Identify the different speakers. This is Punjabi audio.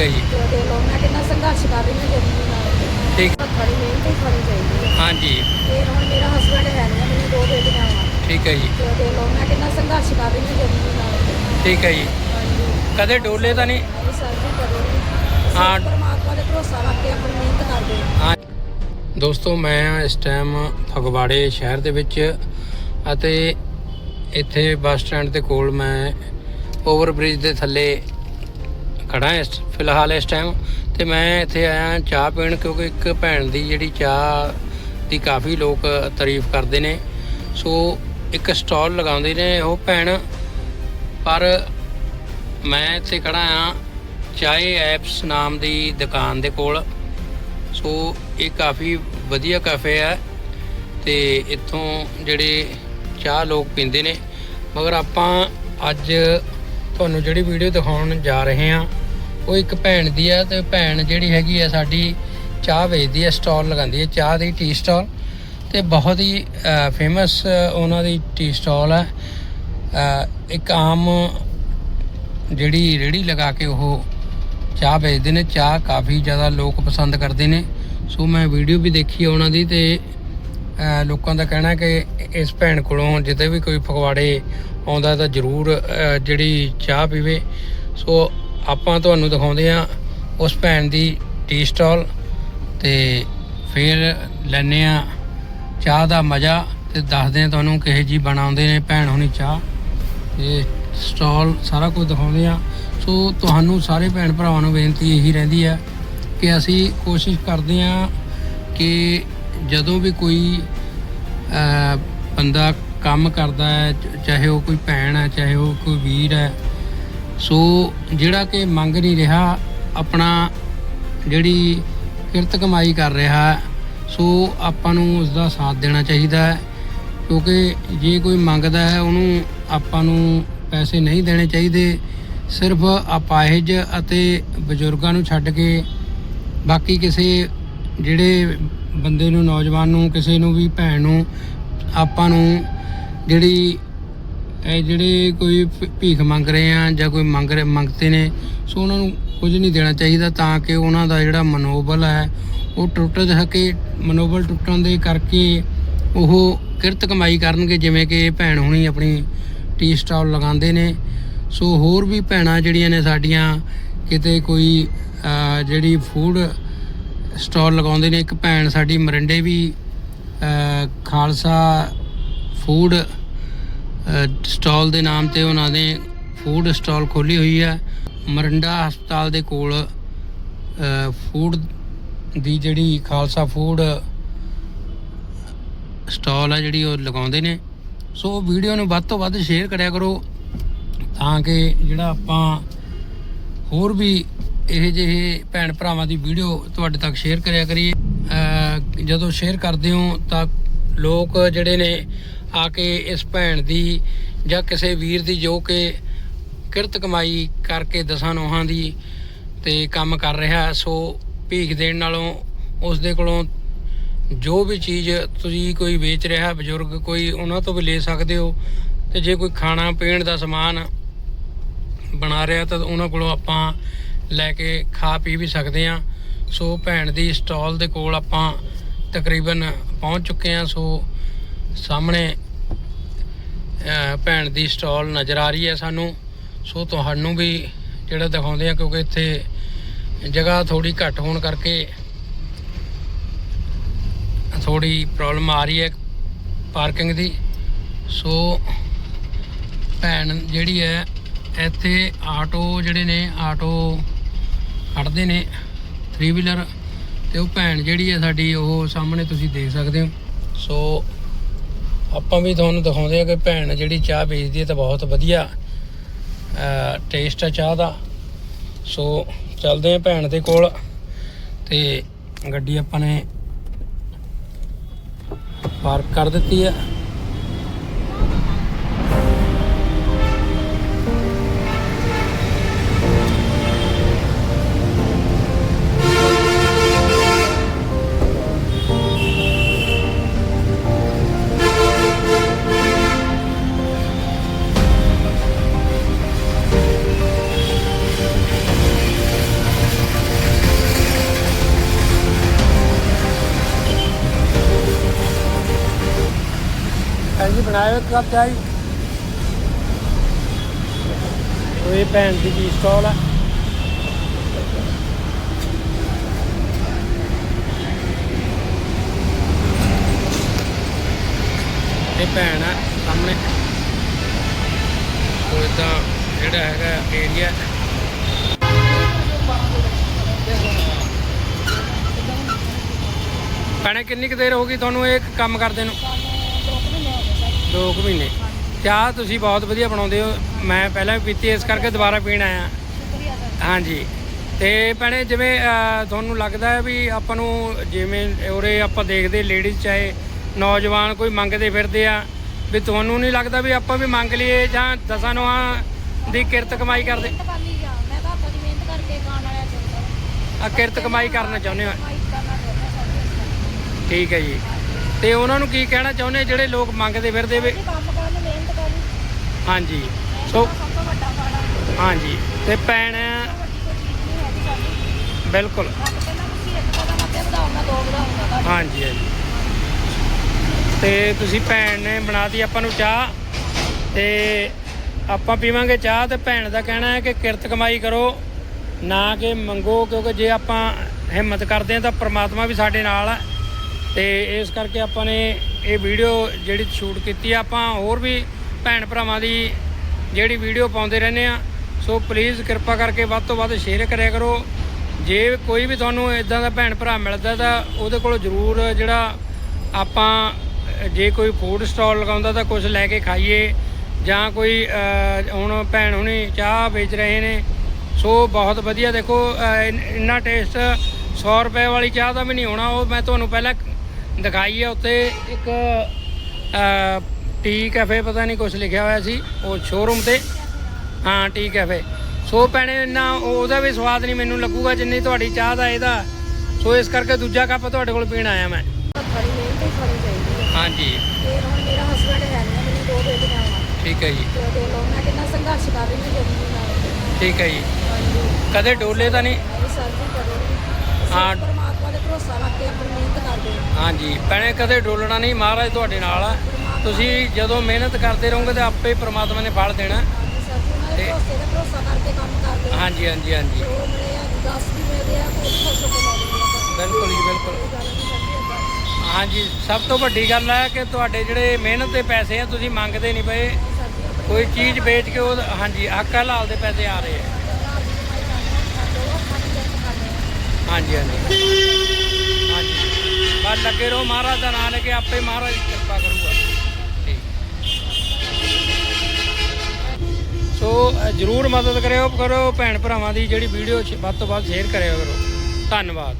Speaker 1: ਠੀਕ ਹੈ ਜੀ।
Speaker 2: ਤੇ ਦੇ ਲੋ ਮੈਂ ਕਿੰਨਾ ਸੰਘਰਸ਼ ਕਰ ਰਹੀ ਹਾਂ ਜ਼ਿੰਦਗੀ ਨਾਲ
Speaker 1: ਠੀਕ।
Speaker 2: ਮਿਹਨਤ ਹੀ ਕਰਨੀ ਚਾਹੀਦੀ ਹੈ।
Speaker 1: ਹਾਂਜੀ।
Speaker 2: ਤੇ ਹੁਣ ਮੇਰਾ ਹਸਬੰਡ ਹੈ ਨਹੀਂ ਮੈਨੂੰ ਦੋ ਬੇਟੀਆਂ ਵਾ।
Speaker 1: ਠੀਕ ਹੈ ਜੀ।
Speaker 2: ਤੇ ਦੇ ਲੋ ਮੈਂ ਕਿੰਨਾ ਸੰਘਰਸ਼ ਕਰ ਰਹੀ ਹਾਂ ਜ਼ਿੰਦਗੀ ਨਾਲ
Speaker 1: ਠੀਕ ਹੈ ਜੀ।
Speaker 2: ਹਾਂਜੀ।
Speaker 1: ਕਦੇ ਡੋਲੇ ਤਾਂ ਨਹੀਂ?
Speaker 2: ਸਰ ਜੀ
Speaker 1: ਹਾਂ।
Speaker 2: ਹਾਂ। ਪਰਮਾਤਮਾ ਦੇ ਭਰੋਸਾ ਰੱਖ ਕੇ ਆਪਣੀ ਮਿਹਨਤ ਕਰਦੇ ਹਾਂ।
Speaker 1: ਹਾਂ। ਦੋਸਤੋ ਮੈਂ ਇਸ ਟਾਈਮ ਫਗਵਾੜੇ ਸ਼ਹਿਰ ਦੇ ਵਿੱਚ ਅਤੇ ਇੱਥੇ ਬੱਸ ਸਟੈਂਡ ਦੇ ਕੋਲ ਮੈਂ ਓਵਰ ਬ੍ਰਿਜ ਦੇ ਥੱਲੇ ਖੜਾ ਇਸ ਫਿਲਹਾਲ ਇਸ ਟਾਈਮ ਤੇ ਮੈਂ ਇੱਥੇ ਆਇਆ ਚਾਹ ਪੀਣ ਕਿਉਂਕਿ ਇੱਕ ਭੈਣ ਦੀ ਜਿਹੜੀ ਚਾਹ ਦੀ ਕਾਫੀ ਲੋਕ ਤਾਰੀਫ ਕਰਦੇ ਨੇ। ਸੋ ਇੱਕ ਸਟਾਲ ਲਗਾਉਂਦੇ ਨੇ ਉਹ ਭੈਣ। ਪਰ ਮੈਂ ਇੱਥੇ ਖੜਾ ਆ ਚਾਏ ਐਪਸ ਨਾਮ ਦੀ ਦੁਕਾਨ ਦੇ ਕੋਲ। ਸੋ ਇਹ ਕਾਫੀ ਵਧੀਆ ਕਾਫੇ ਹੈ ਤੇ ਇੱਥੋਂ ਜਿਹੜੇ ਚਾਹ ਲੋਕ ਪੀਂਦੇ ਨੇ। ਮਗਰ ਆਪਾਂ ਅੱਜ ਤੁਹਾਨੂੰ ਜਿਹੜੀ ਵੀਡੀਓ ਦਿਖਾਉਣ ਜਾ ਰਹੇ ਹਾਂ ਉਹ ਇੱਕ ਭੈਣ ਦੀ ਹੈ ਤੇ ਭੈਣ ਜਿਹੜੀ ਹੈਗੀ ਹੈ ਸਾਡੀ ਚਾਹ ਵੇਚਦੀ ਹੈ ਸਟਾਲ ਲਗਾਉਂਦੀ ਹੈ ਚਾਹ ਦੀ ਟੀ ਸਟਾਲ ਤੇ ਬਹੁਤ ਹੀ ਫੇਮਸ ਉਹਨਾਂ ਦੀ ਟੀ ਸਟਾਲ ਹੈ ਇੱਕ ਆਮ ਜਿਹੜੀ ਰੇੜੀ ਲਗਾ ਕੇ ਉਹ ਚਾਹ ਵੇਚਦੇ ਨੇ, ਚਾਹ ਕਾਫੀ ਜ਼ਿਆਦਾ ਲੋਕ ਪਸੰਦ ਕਰਦੇ ਨੇ। ਸੋ ਮੈਂ ਵੀਡੀਓ ਵੀ ਦੇਖੀ ਉਹਨਾਂ ਦੀ ਤੇ ਲੋਕਾਂ ਦਾ ਕਹਿਣਾ ਕਿ ਇਸ ਭੈਣ ਕੋਲੋਂ ਜਿੱਤੇ ਵੀ ਕੋਈ ਫਗਵਾੜੇ ਆਉਂਦਾ ਤਾਂ ਜ਼ਰੂਰ ਜਿਹੜੀ ਚਾਹ ਪੀਵੇ। ਸੋ ਆਪਾਂ ਤੁਹਾਨੂੰ ਦਿਖਾਉਂਦੇ ਆ ਉਸ ਭੈਣ ਦੀ ਟੀ ਸਟਾਲ ਤੇ ਫਿਰ ਲੈਨੇ ਆ ਚਾਹ ਦਾ ਮਜ਼ਾ ਤੇ ਦੱਸਦੇ ਆ ਤੁਹਾਨੂੰ ਕਿਹੇ ਜੀ ਬਣਾਉਂਦੇ ਨੇ ਭੈਣ ਹੋਣੀ ਚਾਹ ਤੇ ਸਟਾਲ ਸਾਰਾ ਕੁਝ ਦਿਖਾਉਂਦੇ ਆ ਸੋ ਤੁਹਾਨੂੰ ਸਾਰੇ ਭੈਣ ਭਰਾਵਾਂ ਨੂੰ ਬੇਨਤੀ ਇਹੀ ਰਹਿੰਦੀ ਆ ਕਿ ਅਸੀਂ ਕੋਸ਼ਿਸ਼ ਕਰਦੇ ਆ ਕਿ ਜਦੋਂ ਵੀ ਕੋਈ ਬੰਦਾ ਕੰਮ ਕਰਦਾ ਹੈ ਚਾਹੇ ਉਹ ਕੋਈ ਭੈਣ ਹੈ, ਚਾਹੇ ਉਹ ਕੋਈ ਵੀਰ ਹੈ ਸੋ ਜਿਹੜਾ ਕਿ ਮੰਗ ਨਹੀਂ ਰਿਹਾ, ਆਪਣਾ ਜਿਹੜੀ ਕਿਰਤ ਕਮਾਈ ਕਰ ਰਿਹਾ, ਸੋ ਆਪਾਂ ਨੂੰ ਉਸ ਦਾ ਸਾਥ ਦੇਣਾ ਚਾਹੀਦਾ ਹੈ। ਕਿਉਂਕਿ ਜੇ ਕੋਈ ਮੰਗਦਾ ਹੈ, ਉਹਨੂੰ ਆਪਾਂ ਨੂੰ ਪੈਸੇ ਨਹੀਂ ਦੇਣੇ ਚਾਹੀਦੇ। ਸਿਰਫ ਅਪਾਹਿਜ ਅਤੇ ਬਜ਼ੁਰਗਾਂ ਨੂੰ ਛੱਡ ਕੇ ਬਾਕੀ ਕਿਸੇ ਜਿਹੜੇ ਬੰਦੇ ਨੂੰ, ਨੌਜਵਾਨ ਨੂੰ, ਕਿਸੇ ਨੂੰ ਵੀ ਭੈਣ ਨੂੰ ਆਪਾਂ ਨੂੰ ਜਿਹੜੀ ਇਹ ਜਿਹੜੇ ਕੋਈ ਭੀ- ਭੀਖ ਮੰਗ ਰਹੇ ਆ ਜਾਂ ਕੋਈ ਮੰਗ ਰਹੇ, ਮੰਗਤੇ ਨੇ, ਸੋ ਉਹਨਾਂ ਨੂੰ ਕੁਝ ਨਹੀਂ ਦੇਣਾ ਚਾਹੀਦਾ ਤਾਂ ਕਿ ਉਹਨਾਂ ਦਾ ਜਿਹੜਾ ਮਨੋਬਲ ਹੈ, ਉਹ ਟੁੱਟ ਸਕੇ। ਮਨੋਬਲ ਟੁੱਟਣ ਦੇ ਕਰਕੇ ਉਹ ਕਿਰਤ ਕਮਾਈ ਕਰਨਗੇ, ਜਿਵੇਂ ਕਿ ਭੈਣ ਹੁਣੀ ਆਪਣੀ ਟੀ ਸਟਾਲ ਲਗਾਉਂਦੇ ਨੇ। ਸੋ ਹੋਰ ਵੀ ਭੈਣਾਂ ਜਿਹੜੀਆਂ ਨੇ ਸਾਡੀਆਂ, ਕਿਤੇ ਕੋਈ ਜਿਹੜੀ ਫੂਡ ਸਟਾਲ ਲਗਾਉਂਦੇ ਨੇ, ਇੱਕ ਭੈਣ ਸਾਡੀ ਮਰਿੰਡੇ ਵੀ ਖਾਲਸਾ ਫੂਡ ਸਟਾਲ ਦੇ ਨਾਮ ਤੇ ਉਹਨਾਂ ਨੇ ਫੂਡ ਸਟਾਲ ਖੋਲੀ ਹੋਈ ਹੈ। ਮਰਿੰਡਾ ਹਸਪਤਾਲ ਦੇ ਕੋਲ ਫੂਡ ਦੀ ਜਿਹੜੀ ਖਾਲਸਾ ਫੂਡ ਸਟਾਲ ਹੈ ਜਿਹੜੀ ਉਹ ਲਗਾਉਂਦੇ ਨੇ। ਸੋ ਵੀਡੀਓ ਨੂੰ ਵੱਧ ਤੋਂ ਵੱਧ ਸ਼ੇਅਰ ਕਰਿਆ ਕਰੋ ਤਾਂ ਕਿ ਜਿਹੜਾ ਆਪਾਂ ਹੋਰ ਵੀ ਇਹ ਜਿਹੇ ਭੈਣ ਭਰਾਵਾਂ ਦੀ ਵੀਡੀਓ ਤੁਹਾਡੇ ਤੱਕ ਸ਼ੇਅਰ ਕਰਿਆ ਕਰੀਏ। ਜਦੋਂ ਸ਼ੇਅਰ ਕਰਦੇ ਹੋ ਤਾਂ ਲੋਕ ਜਿਹੜੇ ਨੇ ਆ ਕੇ ਇਸ ਭੈਣ ਦੀ ਜਾਂ ਕਿਸੇ ਵੀਰ ਦੀ ਜੋ ਕਿ ਕਿਰਤ ਕਮਾਈ ਕਰਕੇ ਦਸਾਂ ਨੋਹਾਂ ਦੀ ਤੇ ਕੰਮ ਕਰ ਰਿਹਾ, ਸੋ ਭੀਖ ਦੇਣ ਨਾਲੋਂ ਉਸ ਦੇ ਕੋਲੋਂ ਜੋ ਵੀ ਚੀਜ਼ ਤੁਸੀਂ ਕੋਈ ਵੇਚ ਰਿਹਾ ਬਜ਼ੁਰਗ, ਕੋਈ ਉਹਨਾਂ ਤੋਂ ਵੀ ਲੈ ਸਕਦੇ ਹੋ ਤੇ ਜੇ ਕੋਈ ਖਾਣਾ ਪੀਣ ਦਾ ਸਮਾਨ ਬਣਾ ਰਿਹਾ ਤਾਂ ਉਹਨਾਂ ਕੋਲੋਂ ਆਪਾਂ ਲੈ ਕੇ ਖਾ ਪੀ ਵੀ ਸਕਦੇ ਆ ਸੋ ਭੈਣ ਦੀ ਸਟਾਲ ਦੇ ਕੋਲ ਆਪਾਂ ਤਕਰੀਬਨ ਪਹੁੰਚ ਚੁੱਕੇ ਹਾਂ, ਸੋ ਸਾਹਮਣੇ ਭੈਣ ਦੀ ਸਟਾਲ ਨਜ਼ਰ ਆ ਰਹੀ ਹੈ ਸਾਨੂੰ। ਸੋ ਤੁਹਾਨੂੰ ਵੀ ਜਿਹੜਾ ਦਿਖਾਉਂਦੇ ਆ ਕਿਉਂਕਿ ਇੱਥੇ ਜਗ੍ਹਾ ਥੋੜੀ ਘੱਟ ਹੋਣ ਕਰਕੇ ਥੋੜੀ ਪ੍ਰੋਬਲਮ ਆ ਰਹੀ ਹੈ ਪਾਰਕਿੰਗ ਦੀ। ਸੋ ਭੈਣ ਜਿਹੜੀ ਹੈ, ਇੱਥੇ ਆਟੋ ਜਿਹੜੇ ਨੇ, ਆਟੋ ਖੜਦੇ ਨੇ 3 ਵੀਲਰ ਤੇ ਉਹ ਭੈਣ ਜਿਹੜੀ ਹੈ ਸਾਡੀ, ਉਹ ਸਾਹਮਣੇ ਤੁਸੀਂ ਦੇਖ ਸਕਦੇ ਹੋ। ਸੋ ਆਪਾਂ ਵੀ ਤੁਹਾਨੂੰ ਦਿਖਾਉਂਦੇ ਆ ਕਿ ਭੈਣ ਜਿਹੜੀ ਚਾਹ ਵੇਚਦੀ ਹੈ ਤਾਂ ਬਹੁਤ ਵਧੀਆ ਟੇਸਟ ਆ ਚਾਹ ਦਾ। ਸੋ ਚੱਲਦੇ ਆ ਭੈਣ ਦੇ ਕੋਲ ਤੇ ਗੱਡੀ ਆਪਾਂ ਨੇ ਪਾਰਕ ਕਰ ਦਿੱਤੀ ਹੈ। ਆਇਓ ਇੱਕ ਜੀ ਉਹ ਇਹ ਭੈਣ ਦੀ ਜੀ ਸਟਾਲ ਆ। ਇਹ ਭੈਣ ਆ, ਸਾਹਮਣੇ। ਉਹ ਇਦਾਂ ਜਿਹੜਾ ਹੈਗਾ ਏਰੀਆ ਭੈਣੇ, ਕਿੰਨੀ ਕੁ ਦੇਰ ਹੋ ਗਈ ਤੁਹਾਨੂੰ ਇਹ ਕੰਮ ਕਰਦੇ ਨੂੰ? ਦੋ ਕੁ ਮਹੀਨੇ। ਚਾਹ ਤੁਸੀਂ ਬਹੁਤ ਵਧੀਆ ਬਣਾਉਂਦੇ ਹੋ। ਮੈਂ ਪਹਿਲਾਂ ਵੀ ਪੀਤੀ ਇਸ ਕਰਕੇ ਦੁਬਾਰਾ ਪੀਣ ਆਇਆ। ਹਾਂਜੀ। ਤੇ ਭੈਣੇ ਜਿਵੇਂ ਤੁਹਾਨੂੰ ਲੱਗਦਾ ਹੈ ਵੀ ਆਪਾਂ ਨੂੰ ਜਿਵੇਂ ਉਰੇ ਆਪਾਂ ਦੇਖਦੇ ਲੇਡੀਜ਼ ਚਾਹੇ ਨੌਜਵਾਨ ਕੋਈ ਮੰਗਦੇ ਫਿਰਦੇ ਆ ਵੀ ਤੁਹਾਨੂੰ ਨਹੀਂ ਲੱਗਦਾ ਵੀ ਆਪਾਂ ਵੀ ਮੰਗ ਲਈਏ ਜਾਂ ਦਸਾਂ ਨੋਹਾਂ ਦੀ ਕਿਰਤ ਕਮਾਈ ਕਰਦੇ? ਆ। ਕਿਰਤ ਕਮਾਈ ਕਰਨਾ ਚਾਹੁੰਦੇ ਹੋ? ਠੀਕ ਹੈ ਜੀ। ਤੇ ਉਹਨਾਂ ਨੂੰ ਕੀ ਕਹਿਣਾ ਚਾਹੁੰਦੇ ਜਿਹੜੇ ਲੋਕ ਮੰਗਦੇ ਫਿਰਦੇ ਵੀ
Speaker 2: ਜੀ ਕੰਮ ਕਰਨ ਮਿਹਨਤ ਕਰਨ।
Speaker 1: ਹਾਂਜੀ।
Speaker 2: ਸੋ
Speaker 1: ਸੋ
Speaker 2: ਸਭ ਤੋਂ ਵੱਡਾ ਫਾਇਦਾ।
Speaker 1: ਹਾਂਜੀ। ਤੇ ਭੈਣ
Speaker 2: ਵੱਡੀ ਕੋਈ ਚੀਜ਼ ਨਹੀਂ ਹੈਗੀ ਸਾਡੀ
Speaker 1: ਬਿਲਕੁਲ।
Speaker 2: ਰੱਬ ਕਹਿੰਦਾ ਤੁਸੀਂ ਇੱਕ ਕਦਮ ਅੱਗੇ ਵਧਾਓ ਮੈਂ ਦੋ ਵਧਾਉਂਗਾ ਤੁਹਾਡੀ।
Speaker 1: ਹਾਂਜੀ ਹਾਂਜੀ। ਤੇ ਤੁਸੀਂ ਭੈਣ ਨੇ ਬਣਾਤੀ ਆਪਾਂ ਨੂੰ ਚਾਹ। ਤੇ ਆਪਾਂ ਪੀਵਾਂਗੇ ਚਾਹ ਤੇ ਭੈਣ ਦਾ ਕਹਿਣਾ ਹੈ ਕਿ ਕਿਰਤ ਕਮਾਈ ਕਰੋ ਨਾ ਕਿ ਮੰਗੋ ਕਿਉਂਕਿ ਜੇ ਆਪਾਂ ਹਿੰਮਤ ਕਰਦੇ ਹਾਂ ਤਾਂ ਪ੍ਰਮਾਤਮਾ ਵੀ ਸਾਡੇ ਨਾਲ ਹੈ ਤੇ ਇਸ ਕਰਕੇ ਆਪਾਂ ਨੇ ਇਹ ਵੀਡੀਓ ਜਿਹੜੀ ਸ਼ੂਟ ਕੀਤੀ ਆਪਾਂ ਹੋਰ ਵੀ ਭੈਣ ਭਰਾਵਾਂ ਦੀ ਜਿਹੜੀ ਵੀਡੀਓ ਪਾਉਂਦੇ ਰਹਿੰਦੇ ਆ। ਸੋ ਪਲੀਜ਼ ਕਿਰਪਾ ਕਰਕੇ ਵੱਧ ਤੋਂ ਵੱਧ ਸ਼ੇਅਰ ਕਰਿਆ ਕਰੋ। ਜੇ ਕੋਈ ਵੀ ਤੁਹਾਨੂੰ ਇਦਾਂ ਦਾ ਭੈਣ ਭਰਾ ਮਿਲਦਾ ਤਾਂ ਉਹਦੇ ਕੋਲ ਜ਼ਰੂਰ ਜਿਹੜਾ ਆਪਾਂ, ਜੇ ਕੋਈ ਫੂਡ ਸਟਾਲ ਲਗਾਉਂਦਾ ਤਾਂ ਕੁਝ ਲੈ ਕੇ ਖਾਈਏ, ਜਾਂ ਕੋਈ ਹੁਣ ਭੈਣ ਹੁਣੀ ਚਾਹ ਵੇਚ ਰਹੇ ਨੇ। ਸੋ ਬਹੁਤ ਵਧੀਆ ਦੇਖੋ ਇੰਨਾ ਟੇਸਟ 100 ਰੁਪਏ ਵਾਲੀ ਚਾਹ ਦਾ ਵੀ ਨਹੀਂ ਹੋਣਾ। ਉਹ ਮੈਂ ਤੁਹਾਨੂੰ ਪਹਿਲਾਂ ਦਿਖਾਈ ਆ ਉੱਤੇ ਇੱਕ ਟੀ ਕੈਫੇ ਪਤਾ ਨਹੀਂ ਕੁਝ ਲਿਖਿਆ ਹੋਇਆ ਸੀ ਉਹ ਸ਼ੋਰੂਮ ਤੇ। ਹਾਂ ਟੀ ਕੈਫੇ। ਸੋ ਭੈਣੇ ਇੰਨਾ ਉਹਦਾ ਵੀ ਸਵਾਦ ਨਹੀਂ ਮੈਨੂੰ ਲੱਗੂਗਾ ਜਿੰਨੀ ਤੁਹਾਡੀ ਚਾਹ ਦਾ ਇਹਦਾ। ਸੋ ਇਸ ਕਰਕੇ ਦੂਜਾ ਕੱਪ ਤੁਹਾਡੇ ਕੋਲ ਪੀਣ ਆਇਆ ਮੈਂ।
Speaker 2: ਹੀ ਹੈ।
Speaker 1: ਹਾਂਜੀ।
Speaker 2: ਹੈ
Speaker 1: ਠੀਕ ਹੈ ਜੀ।
Speaker 2: ਹਾਂ
Speaker 1: ਠੀਕ ਹੈ ਜੀ। ਕਦੇ ਡੋਲੇ ਤਾਂ ਨਹੀਂ? ਹਾਂ।
Speaker 2: ਹਾਂ ਪਰਮਾਤਮਾ ਦੇ ਭਰੋਸਾ ਰੱਖ ਕੇ ਆਪਣੀ ਮਿਹਨਤ ਕਰਦੇ ਹਾਂ।
Speaker 1: ਹਾਂਜੀ ਭੈਣੇ ਕਦੇ ਡੋਲਣਾ ਨਹੀਂ ਮਹਾਰਾਜ ਤੁਹਾਡੇ ਨਾਲ ਆ। ਤੁਸੀਂ ਜਦੋਂ ਮਿਹਨਤ ਕਰਦੇ ਰਹੋਗੇ ਤਾਂ ਆਪੇ ਪ੍ਰਮਾਤਮਾ ਨੇ ਫਲ ਦੇਣਾ।
Speaker 2: ਹਾਂਜੀ ਸਰ ਜੀ ਉਹਨਾਂ ਦੇ
Speaker 1: ਤੇ-
Speaker 2: ਭਰੋਸੇ ਤੇ ਭਰੋਸਾ ਕਰਕੇ ਕੰਮ ਕਰਦੇ ਹਾਂ।
Speaker 1: ਹਾਂਜੀ ਹਾਂਜੀ ਹਾਂਜੀ।
Speaker 2: ਜੋ ਮੇਰੇ 10 ਵੀ ਮਿਲਦੇ ਆ ਉਹ ਖੁਸ਼ ਹੋ ਕੇ ਲੈ ਲੈਂਦੇ ਆ ਸਰ
Speaker 1: ਬਿਲਕੁਲ ਜੀ ਬਿਲਕੁਲ।
Speaker 2: ਕੋਈ ਗੱਲ ਨਹੀਂ ਸਰ ਜੀ ਏਦਾਂ।
Speaker 1: ਹਾਂਜੀ ਸਭ ਤੋਂ ਵੱਡੀ ਗੱਲ ਹੈ ਕਿ ਤੁਹਾਡੇ ਜਿਹੜੇ ਮਿਹਨਤ ਦੇ ਪੈਸੇ ਆ ਤੁਸੀਂ ਮੰਗਦੇ ਨਹੀਂ ਪਏ।
Speaker 2: ਸਰ ਜੀ ਆਪਣੀ
Speaker 1: ਕੋਈ ਚੀਜ਼ ਵੇਚ ਕੇ ਉਹ ਹਾਂਜੀ ਹੱਕ ਹਲਾਲ ਦੇ ਪੈਸੇ ਆ ਰਹੇ ਆ
Speaker 2: ਰਾਤ ਦੀ ਕਮਾਈ ਕਰਦੇ ਹਾਂ ਜੋ ਆਪਾਂ ਦੀ ਮਿਹਨਤ ਕਰਦੇ ਹਾਂ
Speaker 1: ਹਾਂਜੀ ਹਾਂਜੀ। ਹਾਂਜੀ। ਬਸ ਲੱਗੇ ਰਹੋ, ਮਹਾਰਾਜ ਦਾ ਨਾਮ ਲੈ ਕੇ ਆਪੇ ਮਹਾਰਾਜ ਕਿਰਪਾ ਕਰੂਗਾ। ਠੀਕ। ਸੋ ਜਰੂਰ ਮਦਦ ਕਰਿਓ, ਕਰੋ, ਭੈਣ ਭਰਾਵਾਂ ਦੀ ਜਿਹੜੀ ਵੀਡੀਓ ਵੱਧ ਤੋਂ ਵੱਧ ਸ਼ੇਅਰ ਕਰਿਓ ਕਰੋ। ਧੰਨਵਾਦ।